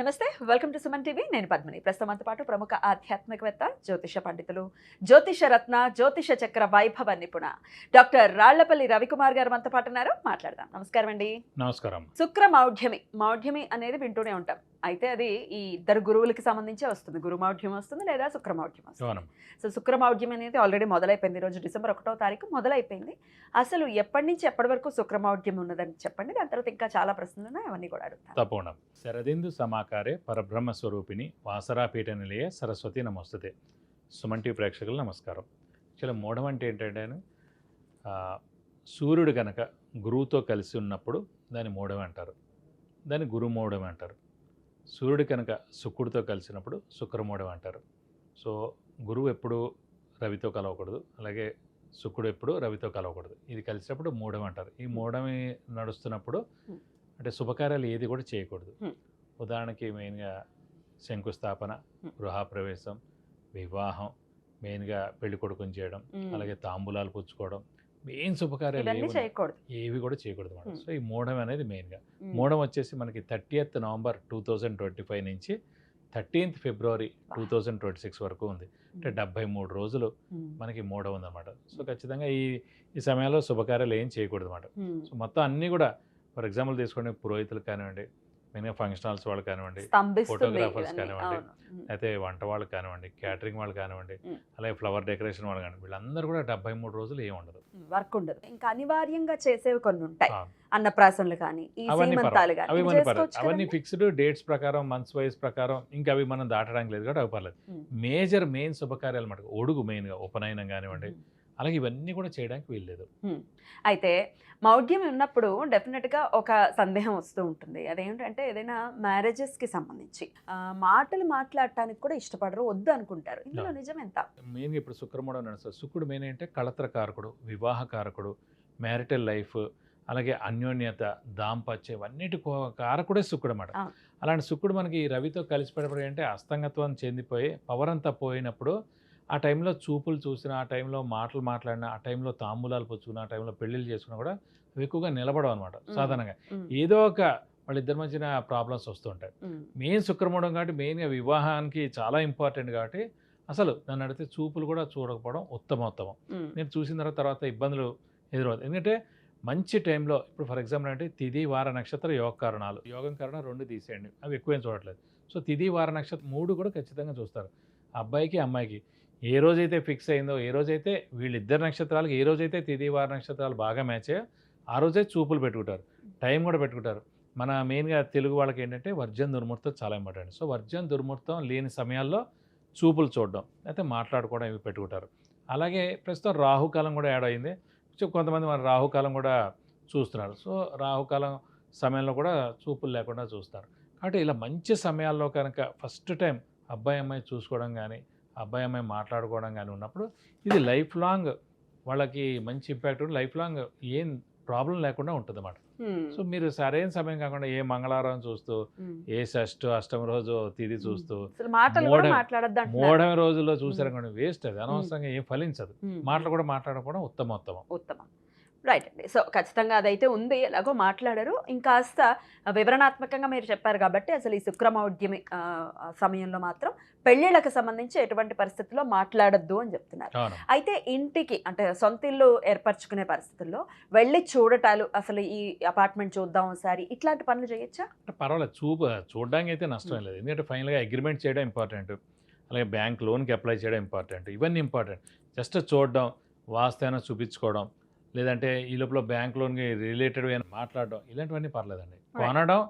నమస్తే welcome to Suman TV. నేను పద్మిని. ప్రస్తుతం మనతో పాటు ప్రముఖ ఆధ్యాత్మికవేత్త జ్యోతిష పండితులు జ్యోతిష రత్న జ్యోతిష చక్ర వైభవ నిపుణ డాక్టర్ రాళ్ళపల్లి రవికుమార్ గారు మనతో పాటు ఉన్నారు. మాట్లాడదాం. నమస్కారం అండి నమస్కారం. శుక్ర మౌఢ్యమి. మౌఢ్యమి అనేది వింటూనే ఉంటాం. అయితే అది ఈ ఇద్దరు గురువులకి సంబంధించే వస్తుంది. గురు మౌఢ్యం వస్తుంది లేదా శుక్ర మౌఢ్యం వస్తుంది సో శుక్ర మౌఢ్యం అనేది ఆల్రెడీ మొదలైపోయింది. ఈ రోజు డిసెంబర్ ఒకటో తారీఖు మొదలైపోయింది. అసలు ఎప్పటి నుంచి ఎప్పటి వరకు శుక్ర మౌఢ్యం ఉన్నదని చెప్పండి. దాని తర్వాత ఇంకా చాలా ప్రశ్నలు ఉన్నాయి. అవన్నీ కూడా అడుగుతాను. తప్పకుండా. శరదిందు సమాకారే పరబ్రహ్మ స్వరూపిణి వాసరాపీఠ నిలయ సరస్వతి నమస్తుతే. సుమన్ టీవీ ప్రేక్షకులు నమస్కారం. చాలా మూఢం అంటే ఏంటంటే సూర్యుడు కనుక గురువుతో కలిసి ఉన్నప్పుడు దాన్ని మూఢం అంటారు. దాన్ని గురుమూఢం అంటారు. సూర్యుడు కనుక శుక్రుడితో కలిసినప్పుడు శుక్రమూఢం అంటారు సో గురువు ఎప్పుడు రవితో కలవకూడదు అలాగే శుక్రుడు ఎప్పుడు రవితో కలవకూడదు ఇది కలిసినప్పుడు మూఢం అంటారు ఈ మూఢమి నడుస్తున్నప్పుడు. అంటే శుభకార్యాలు ఏది కూడా చేయకూడదు. ఉదాహరణకి మెయిన్గా శంకుస్థాపన. గృహప్రవేశం వివాహం మెయిన్గా పెళ్ళి కొడుకుని చేయడం. అలాగే తాంబూలాలు పుచ్చుకోవడం మెయిన్ శుభకార్యాలు ఏవి ఉన్నాయి? చేయకూడదు ఏవి కూడా చేయకూడదు మేడం. సో ఈ మూఢం అనేది మెయిన్గా. మూఢం వచ్చేసి మనకి thirtieth November two thousand twenty five నుంచి thirteenth February two thousand twenty six వరకు ఉంది అంటే డెబ్బై మూడు రోజులు. మనకి మూఢం ఉందన్నమాట సో ఖచ్చితంగా ఈ ఈ సమయంలో శుభకార్యాలు ఏం చేయకూడదు అన్నమాట. సో మొత్తం అన్నీ కూడా ఫర్ ఎగ్జాంపుల్ తీసుకోండి పురోహితులు కానివ్వండి మెయిన్గా ఫంక్షన్ హాల్స్ వాళ్ళు కానివ్వండి ఇవన్నీ. కానివ్వండి. అయితే వంట వాళ్ళు కానివ్వండి క్యాటరింగ్ వాళ్ళు కానివ్వండి. అలాగే ఫ్లవర్ డెకరేషన్ వాళ్ళు కానివ్వండి వీళ్ళందరూ కూడా డెబ్బై మూడు రోజులు ఏం ఉండదు వర్క్ ఉండదు ఇంకా అనివార్యంగా చేసేవి కొన్ని ఉంటాయి అన్నప్రాసనలు కానీ అవి మన అవన్నీ? ఫిక్స్డ్ డేట్స్ ప్రకారం మంత్స్ వైజ్ ప్రకారం ఇంకా అవి మనం దాటడానికి లేదు కాబట్టి అవి పర్లేదు. మేజర్ మెయిన్ శుభకార్యాలు మటుకు ఒడుగు మెయిన్గా ఉపనయనం కానివ్వండి. అలాగే ఇవన్నీ కూడా చేయడానికి వీల్లేదు. అయితే మౌఢ్యం ఉన్నప్పుడు డెఫినెట్గా ఒక సందేహం వస్తూ ఉంటుంది. అదేంటంటే ఏదైనా మ్యారేజెస్కి సంబంధించి మాటలు మాట్లాడటానికి కూడా ఇష్టపడరు వద్దు అనుకుంటారు. ఇందులో. నిజం ఎంత? మెయిన్గా ఇప్పుడు శుక్రమూఢం నడుస్తుంది. శుక్రుడు మెయిన్ ఏంటంటే కళత్ర కారకుడు వివాహ కారకుడు మ్యారిటల్ లైఫ్ అలాగే అన్యోన్యత దాంపత్యం ఇవన్నిటి కో- కారకుడే శుక్రుడు అన్నమాట. అలాంటి శుక్రుడు మనకి రవితో కలిసిపోయినప్పుడు ఏంటంటే అస్తంగత్వం చెందిపోయి పవర్ అంతా పోయినప్పుడు ఆ టైంలో చూపులు చూసిన ఆ టైంలో మాటలు మాట్లాడిన ఆ టైంలో తాంబూలాలు పుచ్చుకున్న ఆ టైంలో పెళ్ళిళ్ళు చేసుకున్నా కూడా అవి ఎక్కువగా నిలబడవు అనమాట. సాధారణంగా. ఏదో ఒక వాళ్ళిద్దరి మధ్యన ప్రాబ్లమ్స్ వస్తుంటాయి. మెయిన్ శుక్రమూఢం కాబట్టి మెయిన్గా వివాహానికి చాలా ఇంపార్టెంట్ కాబట్టి అసలు నన్ను అడిగితే చూపులు కూడా చూడకపోవడం ఉత్తమోత్తమం. మ్మ్. నేను చూసిన తర్వాత తర్వాత ఇబ్బందులు ఎదురవుతాయి. ఎందుకంటే మంచి టైంలో ఇప్పుడు ఫర్ ఎగ్జాంపుల్ అంటే తిది వార నక్షత్ర యోగ కారణాలు. యోగం కారణం రెండు తీసేయండి. అవి ఎక్కువేం చూడట్లేదు. సో తిది వార నక్షత్రం మూడు కూడా ఖచ్చితంగా చూస్తారు. అబ్బాయికి అమ్మాయికి. ఏ రోజైతే ఫిక్స్ అయిందో ఏ రోజైతే వీళ్ళిద్దరు నక్షత్రాలకు ఏ రోజైతే తిది వార నక్షత్రాలు బాగా మ్యాచ్ అయ్యో ఆ రోజే చూపులు పెట్టుకుంటారు. టైం కూడా పెట్టుకుంటారు. మన మెయిన్గా తెలుగు వాళ్ళకి ఏంటంటే వర్జన్ దుర్ముహూర్తం చాలా ఇంపార్టెంట్. సో వర్జన్ దుర్ముహూర్తం లేని సమయాల్లో చూపులు చూడడం అయితే మాట్లాడుకోవడం ఇవి పెట్టుకుంటారు. అలాగే ప్రస్తుతం రాహుకాలం కూడా యాడ్ అయింది. కొంతమంది మన రాహుకాలం కూడా చూస్తున్నారు. సో రాహుకాలం సమయంలో కూడా చూపులు లేకుండా చూస్తారు. కాబట్టి ఇలా మంచి సమయాల్లో కనుక ఫస్ట్ టైం అబ్బాయి అమ్మాయి చూసుకోవడం కానీ అబ్బాయి అమ్మాయి మాట్లాడుకోవడం కానీ ఉన్నప్పుడు ఇది లైఫ్ లాంగ్ వాళ్ళకి మంచి ఇంపాక్ట్ లైఫ్ లాంగ్ ఏం ప్రాబ్లం లేకుండా ఉంటుంది అన్నమాట. సో మీరు సరైన సమయం కాకుండా ఏ మంగళవారం చూస్తూ. ఏ షష్ఠ అష్టమి రోజు తిది చూస్తూ మూడవ రోజుల్లో చూసారనుకోండి వేస్ట్ అది. అనవసరంగా ఏం ఫలించదు. మాటలు కూడా మాట్లాడకపోవడం ఉత్తమోత్తమం. ఉత్తమం. రైట్ అండి సో ఖచ్చితంగా అదైతే ఉంది. ఎలాగో మాట్లాడారు. ఇంకాస్త వివరణాత్మకంగా మీరు చెప్పారు కాబట్టి అసలు ఈ శుక్రమౌఢ్యమి సమయంలో మాత్రం పెళ్ళిళ్ళకి సంబంధించి ఎటువంటి పరిస్థితుల్లో మాట్లాడొద్దు అని చెప్తున్నారు. అయితే ఇంటికి అంటే సొంత ఇల్లు ఏర్పరచుకునే పరిస్థితుల్లో వెళ్ళి చూడటాలు అసలు ఈ అపార్ట్మెంట్ చూద్దాం ఒకసారి ఇట్లాంటి పనులు చేయొచ్చా? పర్వాలేదు. చూపు చూడడానికి అయితే నష్టం లేదు. ఎందుకంటే ఫైనల్గా అగ్రిమెంట్ చేయడం ఇంపార్టెంట్. అలాగే బ్యాంక్ లోన్కి అప్లై చేయడం ఇంపార్టెంట్. ఇవన్నీ ఇంపార్టెంట్. జస్ట్ చూడడం వాస్తు అయినా చూపించుకోవడం లేదంటే ఈ లోపల బ్యాంక్ లోన్కి రిలేటెడ్ అయినా మాట్లాడడం ఇలాంటివన్నీ పర్లేదండి. కొనడం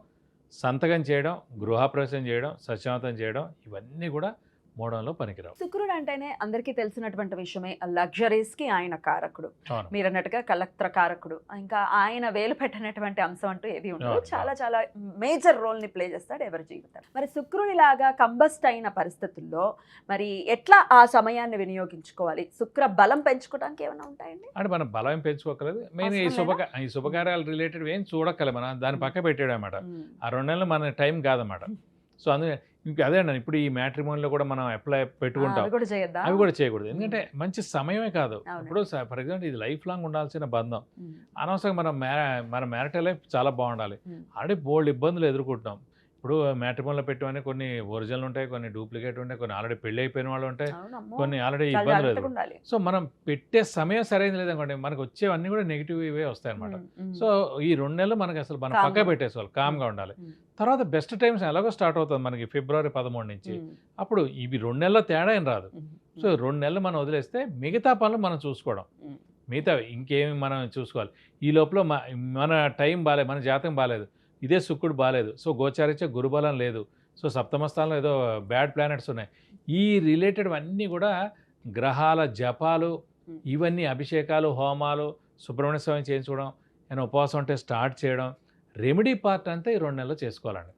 సంతకం చేయడం గృహప్రవేశం చేయడం సత్యవంతం చేయడం ఇవన్నీ కూడా మూడంలో పనికిరావు. శుక్రుడు అంటేనే అందరికీ తెలిసినటువంటి విషయమే. లగ్జరీస్కి ఆయన కారకుడు. మీరు అన్నట్టుగా కలక్త్ర కారకుడు. ఇంకా ఆయన వేలు పెట్టినటువంటి అంశం అంటూ ఏది ఉండదు. చాలా. చాలా మేజర్ రోల్ని ప్లే చేస్తాడు ఎవరి జీవితం మరి శుక్రుడిలాగా కంబస్ట్ అయిన పరిస్థితుల్లో మరి ఎట్లా ఆ సమయాన్ని వినియోగించుకోవాలి? శుక్ర బలం పెంచుకోవడానికి ఏమైనా ఉంటాయండి? అంటే మనం బలం ఏం పెంచుకోకలేదు. మెయిన్ ఈ శుభ ఈ శుభకార్యాలు రిలేటెడ్ ఏం చూడక్కలే మనం. దాని పక్క పెట్టాడు అనమాట ఆ రెండు నెలలు మన టైం కాదన్నమాట. సో అందుకే ఇంకా అదే అండి ఇప్పుడు ఈ మ్యాట్రిమోన్లో కూడా మనం అప్లై పెట్టుకుంటాం. అవి కూడా చేయకూడదు. ఎందుకంటే మంచి సమయమే కాదు. ఇప్పుడు ఫర్ ఎగ్జాంపుల్ ఇది లైఫ్ లాంగ్ ఉండాల్సిన బంధం. అనవసరంగా మనం మన మ్యారిటల్ లైఫ్ చాలా బాగుండాలి. ఆల్రెడీ బోల్డ్ ఇబ్బందులు ఎదుర్కొంటున్నాం. ఇప్పుడు మ్యాట్రిమోన్లో పెట్టివన్నీ కొన్ని ఒరిజినల్ ఉంటాయి కొన్ని డూప్లికేట్ ఉంటాయి కొన్ని ఆల్రెడీ పెళ్ళి అయిపోయిన వాళ్ళు ఉంటాయి. కొన్ని ఆల్రెడీ జాగ్రత్తగా లేదు సో మనం పెట్టే సమయం సరైనది లేదనుకోండి మనకు వచ్చేవన్నీ కూడా నెగిటివ్ ఇవే వస్తాయి అనమాట. సో ఈ రెండు నెలలు మనకి అసలు మనం పక్క. పెట్టేసుకోవాలి కామ్గా ఉండాలి. తర్వాత బెస్ట్ టైమ్స్ ఎలాగో స్టార్ట్ అవుతుంది మనకి ఫిబ్రవరి పదమూడు నుంచి అప్పుడు ఇవి రెండు నెలల తేడా ఏం రాదు సో రెండు నెలలు మనం వదిలేస్తే మిగతా పనులు మనం చూసుకోవడం. మిగతా ఇంకేమి మనం చూసుకోవాలి ఈ లోపల మన టైం బాగాలేదు మన జాతకం బాగాలేదు ఇదే శుక్రుడు బాగాలేదు సో గోచారిచ్చే గురుబలం లేదు. సో సప్తమ స్థానంలో ఏదో బ్యాడ్ ప్లానెట్స్ ఉన్నాయి. ఈ రిలేటెడ్ అన్నీ కూడా గ్రహాల జపాలు. ఇవన్నీ అభిషేకాలు హోమాలు సుబ్రహ్మణ్య స్వామి చేయించుకోవడం ఏమైనా ఉపవాసం అంటే స్టార్ట్ చేయడం రెమెడీ పార్ట్ అంతా ఈ రెండు నెలలు చేసుకోవాలండి.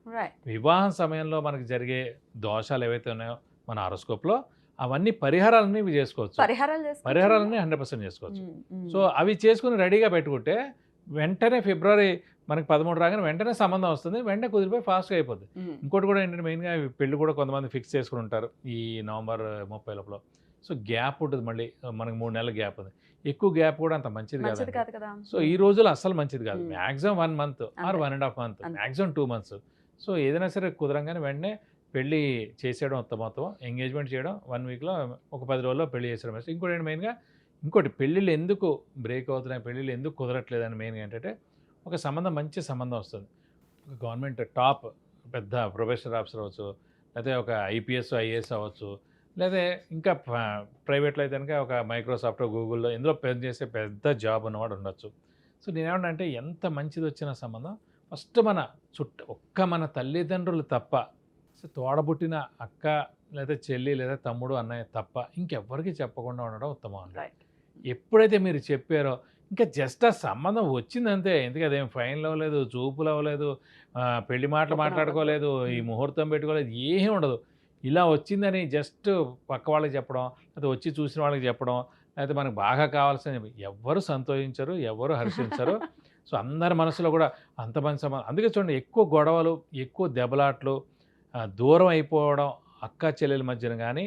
వివాహం సమయంలో మనకి జరిగే దోషాలు ఏవైతే ఉన్నాయో మన హారోస్కోప్లో అవన్నీ పరిహారాలన్నీ ఇవి చేసుకోవచ్చు. పరిహారాలు చేసుకోవచ్చా? పరిహారాలన్నీ హండ్రెడ్ పర్సెంట్ చేసుకోవచ్చు. సో అవి చేసుకుని రెడీగా పెట్టుకుంటే వెంటనే ఫిబ్రవరి మనకి పదమూడు రాగానే వెంటనే సంబంధం వస్తుంది. వెంటనే కుదిరిపోయి ఫాస్ట్గా అయిపోద్ది. ఇంకోటి కూడా ఏంటంటే మెయిన్గా పెళ్ళి కూడా కొంతమంది ఫిక్స్ చేసుకుని ఉంటారు ఈ నవంబర్ ముప్పై లోపల. సో గ్యాప్ ఉంటుంది మళ్ళీ. మనకి మూడు నెలల గ్యాప్ ఉంది. ఎక్కువ గ్యాప్ కూడా అంత మంచిది కాదు సో ఈ రోజులు అస్సలు మంచిది కాదు. Maximum one month or. One and half month. Maximum two months. So ఏదైనా సరే కుదరంగానే వెంటనే పెళ్ళి చేసేయడం ఉత్తమత్వం ఎంగేజ్మెంట్ చేయడం వన్ వీక్లో ఒక పది రోజుల్లో పెళ్ళి చేసేయడం. ఇంకోటి మెయిన్గా ఇంకోటి పెళ్ళిళ్ళు ఎందుకు బ్రేక్ అవుతున్నాయి పెళ్ళిళ్ళు ఎందుకు కుదరట్లేదు అని మెయిన్గా ఏంటంటే ఒక సంబంధం మంచి సంబంధం వస్తుంది. ఒక గవర్నమెంట్ టాప్ పెద్ద ప్రొఫెషనల్ ఆఫీసర్ అవ్వచ్చు లేకపోతే ఒక ఐపీఎస్ ఐఏఎస్ అవ్వచ్చు లేదా ఇంకా ప్రైవేట్లో అయితే కనుక ఒక మైక్రోసాఫ్ట్ గూగుల్లో ఇందులో పనిచేసే పెద్ద జాబ్ ఉన్నవాడు ఉండొచ్చు. సో నేనేమంటే ఎంత మంచిది వచ్చిన సంబంధం ఫస్ట్ మన చుట్ట ఒక్క మన తల్లిదండ్రులు తప్ప సో తోడబుట్టిన అక్క లేదా చెల్లి లేదా తమ్ముడు అన్నయ్య తప్ప ఇంకెవ్వరికి చెప్పకుండా ఉండడం ఉత్తమం రైట్ ఎప్పుడైతే మీరు చెప్పారో ఇంకా జస్ట్ ఆ సంబంధం వచ్చిందంతే. ఎందుకు అదేం ఫైన్లు అవ్వలేదు చూపులు అవ్వలేదు పెళ్ళి మాటలు మాట్లాడుకోలేదు ఈ. ముహూర్తం పెట్టుకోలేదు ఏమీ ఉండదు. ఇలా వచ్చిందని జస్ట్ పక్క వాళ్ళకి చెప్పడం లేకపోతే వచ్చి చూసిన వాళ్ళకి చెప్పడం లేకపోతే మనకు బాగా కావాల్సిన ఎవ్వరు సంతోషించరు ఎవరు హర్షించరు. సో అందరి మనసులో కూడా అంత మంచి సంబంధం అందుకే చూడండి ఎక్కువ గొడవలు ఎక్కువ దెబ్బలాట్లు దూరం అయిపోవడం అక్క చెల్లెల మధ్యన కానీ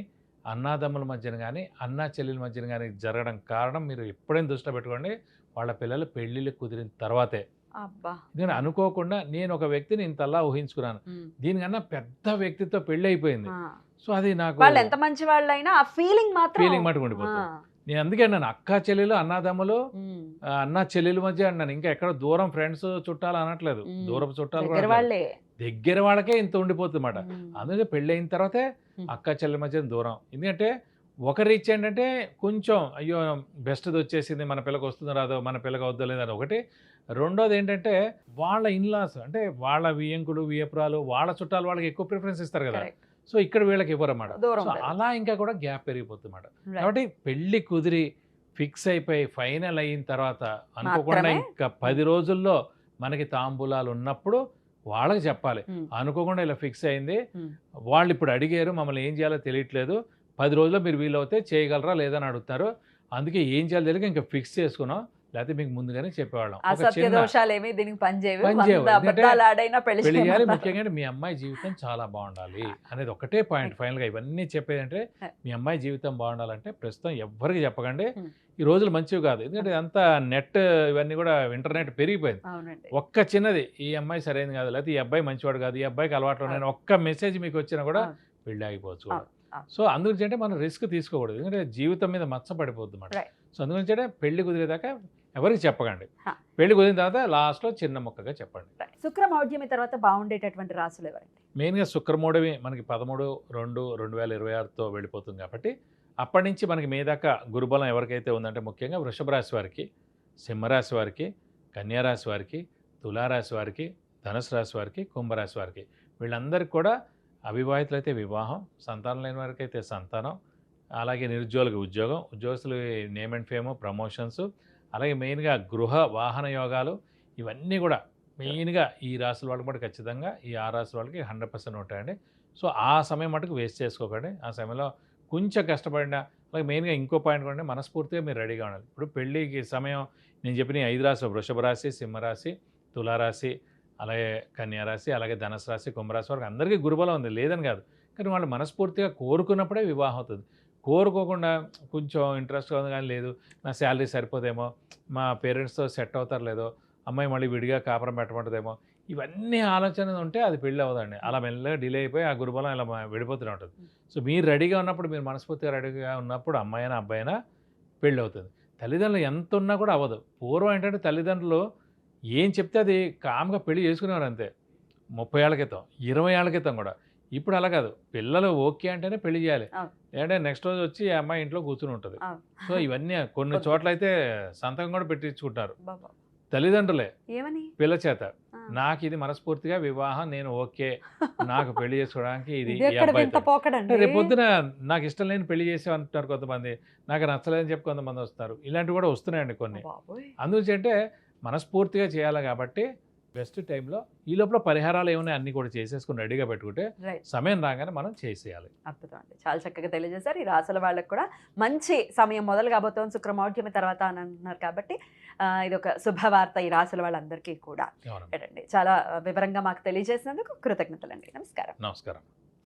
అన్నాదమ్ముల మధ్యన కానీ అన్నా చెల్లెల మధ్యన కానీ జరగడం కారణం మీరు ఎప్పుడైనా దృష్టిలో పెట్టుకోండి. వాళ్ళ పిల్లలు పెళ్ళిళ్ళు కుదిరిన తర్వాతే. నేను అనుకోకుండా నేను ఒక వ్యక్తిని ఇంతలా ఊహించుకున్నాను. దీనికన్నా పెద్ద వ్యక్తితో పెళ్ళి అయిపోయింది. సో అది నాకు వాళ్ళు ఎంత మంచి వాళ్ళైనా ఆ ఫీలింగ్ మాత్రం ఫీలింగ్ మటుకు ఉండిపోతుంది. నేను అందుకే అన్నాను అక్క చెల్లెలు అన్నదమ్ములు అన్న చెల్లెల మధ్య అన్నాను. ఇంకా ఎక్కడ దూరం ఫ్రెండ్స్ చుట్టాలు అనట్లేదు. దూరపు చుట్టాలు కూడా దగ్గర వాళ్ళకే ఇంత ఉండిపోతుంది అన్నమాట. అందుకే పెళ్ళి అయిన తర్వాతే. అక్క చెల్లెల మధ్య దూరం ఎందుకంటే ఒక రీచ్ ఏంటంటే కొంచెం అయ్యో బెస్ట్ది వచ్చేసింది మన పిల్లకి వస్తుందో రాదో మన పిల్లకి వద్దో లేదో అని ఒకటి రెండోది ఏంటంటే వాళ్ళ ఇన్లాస్ అంటే వాళ్ళ వియంకుడు వియపురాలు వాళ్ళ చుట్టాలు వాళ్ళకి ఎక్కువ ప్రిఫరెన్స్ ఇస్తారు కదా. సో ఇక్కడ వీళ్ళకి ఇవ్వరు అన్నమాట. అలా ఇంకా కూడా గ్యాప్ పెరిగిపోతుంది అన్నమాట. కాబట్టి పెళ్ళి కుదిరి ఫిక్స్ అయిపోయి ఫైనల్ అయిన తర్వాత అనుకోకుండా? ఇంకా పది రోజుల్లో మనకి తాంబూలాలు ఉన్నప్పుడు వాళ్ళకి చెప్పాలి. అనుకోకుండా ఇలా ఫిక్స్ అయింది. వాళ్ళు ఇప్పుడు అడిగారు మమ్మల్ని ఏం చేయాలో తెలియట్లేదు. పది రోజుల్లో మీరు వీలవుతే చేయగలరా లేదని అడుగుతారు అందుకే ఏం చేయాలో తెలియక ఇంకా ఫిక్స్ చేసుకున్నాం. లేకపోతే మీకు ముందుగానే చెప్పేవాళ్ళం. అసత్య దోషాలు ఏమి దీనికి పెళ్ళి చేయాలి. ముఖ్యంగా మీ అమ్మాయి జీవితం చాలా బాగుండాలి అనేది ఒకటే పాయింట్ ఫైనల్గా ఇవన్నీ చెప్పేది అంటే మీ అమ్మాయి జీవితం బాగుండాలంటే ప్రస్తుతం ఎవ్వరికి చెప్పకండి. ఈ రోజులు మంచివి కాదు. ఎందుకంటే అంతా నెట్ ఇవన్నీ కూడా ఇంటర్నెట్ పెరిగిపోయింది. ఒక్క చిన్నది ఈ అమ్మాయి సరైనది కాదు. లేకపోతే ఈ అబ్బాయి మంచివాడు కాదు. ఈ అబ్బాయికి అలవాట్లు ఉన్నాయని ఒక్క మెసేజ్ మీకు వచ్చినా కూడా. పెళ్ళి ఆగిపోవచ్చు. సో అందుగురించి అంటే మనం రిస్క్ తీసుకోకూడదు. ఎందుకంటే జీవితం మీద మచ్చ పడిపోద్ది అన్నమాట. సో అందుగురించి అంటే పెళ్ళి కుదిరేదాకా ఎవరికి చెప్పకండి. పెళ్ళి కుదిరిన తర్వాత లాస్ట్లో చిన్న మొక్కగా చెప్పండి. శుక్రమౌఢ్యమి తర్వాత బాగుండేటటువంటి రాసులు ఎవరండి? మెయిన్గా శుక్రమూడవి మనకి పదమూడు రెండు రెండు వేల ఇరవై ఆరుతో వెళ్ళిపోతుంది కాబట్టి అప్పటి నుంచి మనకి మీ దాకా గురుబలం ఎవరికైతే ఉందంటే ముఖ్యంగా వృషభ రాశి వారికి సింహరాశి వారికి కన్యారాశి వారికి తులారాశి వారికి ధనుసు రాశి వారికి కుంభరాశి వారికి. వీళ్ళందరికీ కూడా అవివాహితులైతే వివాహం సంతానం లేని వారికి అయితే సంతానం అలాగే నిరుద్యోగులకు ఉద్యోగం ఉద్యోగస్తులు నేమ్ అండ్ ఫేమ్ ప్రమోషన్స్ అలాగే మెయిన్గా గృహ వాహన యోగాలు ఇవన్నీ కూడా మెయిన్గా ఈ రాశుల వాళ్ళకి కూడా ఖచ్చితంగా ఈ ఆ రాశుల వాళ్ళకి హండ్రెడ్ పర్సెంట్ ఉంటాయండి. సో ఆ సమయం మటుకు వేస్ట్ చేసుకోకండి. ఆ సమయంలో కొంచెం కష్టపడిన అలాగే మెయిన్గా ఇంకో పాయింట్ కూడా మనస్ఫూర్తిగా మీరు రెడీగా ఉండాలి. ఇప్పుడు పెళ్ళికి సమయం నేను చెప్పిన ఐదు రాశులు వృషభ రాశి సింహరాశి తులారాశి అలాగే కన్యారాశి అలాగే ధనుసు రాశి కుంభరాశి వరకు అందరికీ గురుబలం ఉంది. లేదని కాదు. కానీ వాళ్ళు మనస్ఫూర్తిగా కోరుకున్నప్పుడే వివాహం అవుతుంది. కోరుకోకుండా కొంచెం ఇంట్రెస్ట్గా ఉంది కానీ లేదు. నా శాలరీ సరిపోదేమో. మా పేరెంట్స్తో సెట్ అవుతారు లేదో అమ్మాయి మళ్ళీ విడిగా కాపురం పెట్టమంటదేమో. ఇవన్నీ ఆలోచన ఉంటే అది పెళ్ళి అవ్వదండి. అలా మెల్లగా డిలే అయిపోయి ఆ గురుబలం ఇలా విడిపోతూనే ఉంటుంది. సో మీరు రెడీగా ఉన్నప్పుడు మీరు మనస్ఫూర్తిగా రెడీగా ఉన్నప్పుడు అమ్మాయినా అబ్బాయినా పెళ్ళి అవుతుంది. తల్లిదండ్రులు ఎంత ఉన్నా కూడా అవ్వదు. పూర్వం ఏంటంటే తల్లిదండ్రులు ఏం చెప్తే అది కామ్గా పెళ్ళి చేసుకునేవారు అంతే. ముప్పై ఏళ్ళ క్రితం ఇరవై ఏళ్ళ క్రితం కూడా. ఇప్పుడు అలా కాదు. పిల్లలు ఓకే అంటేనే పెళ్ళి చేయాలి. లేదంటే నెక్స్ట్ రోజు వచ్చి ఆ అమ్మాయి ఇంట్లో కూర్చుని ఉంటుంది. సో ఇవన్నీ కొన్ని చోట్ల అయితే సంతకం కూడా పెట్టించుకుంటారు. తల్లిదండ్రులే. పిల్ల చేత. నాకు ఇది మనస్ఫూర్తిగా వివాహం నేను ఓకే. నాకు పెళ్ళి చేసుకోవడానికి ఇది ఈ రేపొద్దున నాకు ఇష్టం లేని పెళ్ళి చేసే అంటున్నారు కొంతమంది. నాకు నచ్చలేదని చెప్పి కొంతమంది వస్తారు. ఇలాంటివి కూడా వస్తున్నాయండి కొన్ని. అందుచేంటే మనస్ఫూర్తిగా చేయాలి కాబట్టి బెస్ట్ టైంలో ఈ లోపల పరిహారాలు ఏమున్నాయి అన్ని కూడా చేసేసుకుని రెడీగా పెట్టుకుంటే సమయం రాగానే మనం చేసేయాలి. అద్భుతం అండి. చాలా చక్కగా తెలియజేశారు. ఈ రాసుల వాళ్ళకి కూడా మంచి సమయం మొదలు కాబోతోంది శుక్రమౌఢ్యమి తర్వాత అని అంటున్నారు కాబట్టి ఇది ఒక శుభవార్త ఈ రాసుల వాళ్ళందరికీ కూడా. చాలా వివరంగా మాకు తెలియజేసినందుకు కృతజ్ఞతలండి. నమస్కారం. నమస్కారం.